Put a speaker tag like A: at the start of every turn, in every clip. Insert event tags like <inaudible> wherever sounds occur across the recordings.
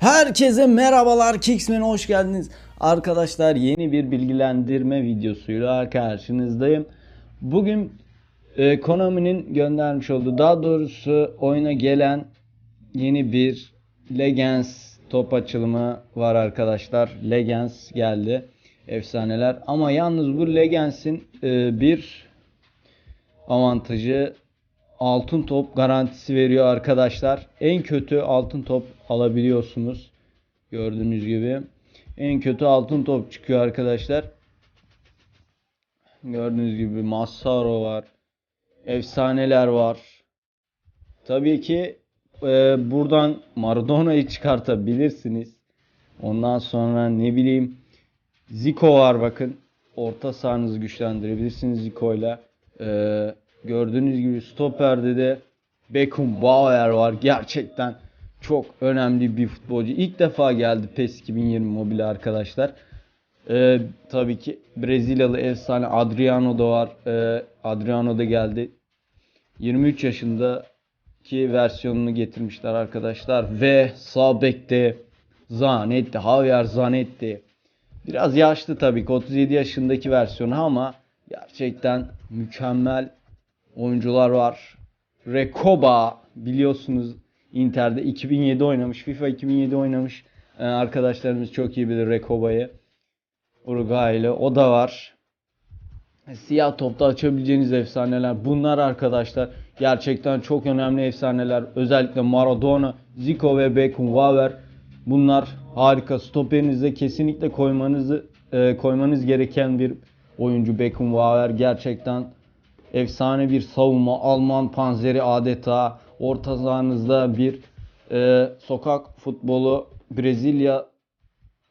A: Herkese merhabalar Kicksman'e hoş geldiniz. Arkadaşlar yeni bir bilgilendirme videosuyla karşınızdayım. Bugün e, Konami'nin göndermiş olduğu daha doğrusu oyuna gelen yeni bir Legends top açılımı var arkadaşlar. Legends geldi. Efsaneler. Ama yalnız bu Legends'in e, bir avantajı altın top garantisi veriyor arkadaşlar. En kötü altın top alabiliyorsunuz. Gördüğünüz gibi. En kötü altın top çıkıyor arkadaşlar. Gördüğünüz gibi Massaro var. Efsaneler var. Tabii ki e, buradan Maradona'yı çıkartabilirsiniz. Ondan sonra ne bileyim Zico var bakın. Orta sahanızı güçlendirebilirsiniz Zico'yla. Ee, gördüğünüz gibi stoperde de Beckenbauer var. Gerçekten çok önemli bir futbolcu. İlk defa geldi PES 2020 mobile arkadaşlar. Ee, tabii ki Brezilyalı efsane Adriano da var. Ee, Adriano da geldi. 23 yaşındaki versiyonunu getirmişler arkadaşlar. Ve sağ bekte Zanetti, Javier Zanetti. Biraz yaşlı tabii ki 37 yaşındaki versiyonu ama gerçekten mükemmel oyuncular var. Rekoba biliyorsunuz Inter'de 2007 oynamış. FIFA 2007 oynamış. Ee, arkadaşlarımız çok iyi bilir Rekoba'yı. Uruguaylı. O da var. Siyah topta açabileceğiniz efsaneler. Bunlar arkadaşlar gerçekten çok önemli efsaneler. Özellikle Maradona, Zico ve Beckenbauer. Bunlar harika. Stoperinize kesinlikle koymanızı e, koymanız gereken bir oyuncu Beckenbauer. Gerçekten efsane bir savunma. Alman panzeri adeta. Orta sahanızda bir e, sokak futbolu Brezilya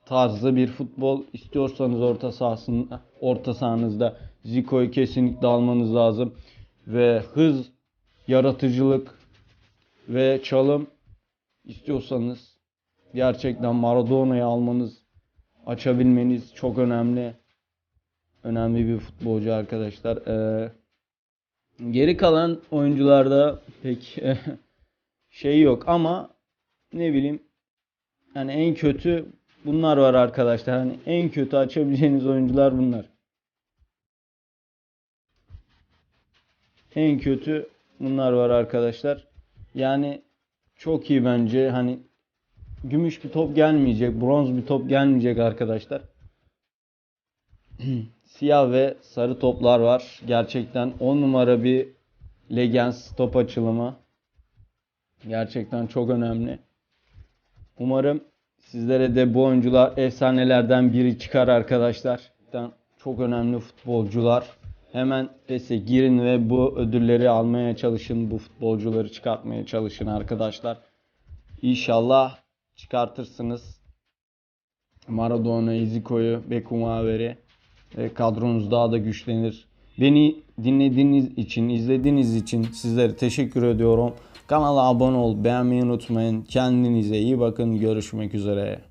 A: tarzı bir futbol istiyorsanız orta sahasında orta sahanızda Zico'yu kesinlikle almanız lazım ve hız, yaratıcılık ve çalım istiyorsanız gerçekten Maradona'yı almanız, açabilmeniz çok önemli. Önemli bir futbolcu arkadaşlar. Ee, geri kalan oyuncularda pek şey yok ama ne bileyim yani en kötü bunlar var arkadaşlar. Hani en kötü açabileceğiniz oyuncular bunlar. En kötü bunlar var arkadaşlar. Yani çok iyi bence. Hani gümüş bir top gelmeyecek, bronz bir top gelmeyecek arkadaşlar. <clears throat> Siyah ve sarı toplar var. Gerçekten 10 numara bir Legends top açılımı. Gerçekten çok önemli. Umarım sizlere de bu oyuncular efsanelerden biri çıkar arkadaşlar. Çok önemli futbolcular. Hemen PES'e girin ve bu ödülleri almaya çalışın. Bu futbolcuları çıkartmaya çalışın arkadaşlar. İnşallah çıkartırsınız. Maradona, Zico'yu, Beckenbauer'i ve kadronuz daha da güçlenir. Beni dinlediğiniz için, izlediğiniz için sizlere teşekkür ediyorum. Kanala abone ol, beğenmeyi unutmayın. Kendinize iyi bakın. Görüşmek üzere.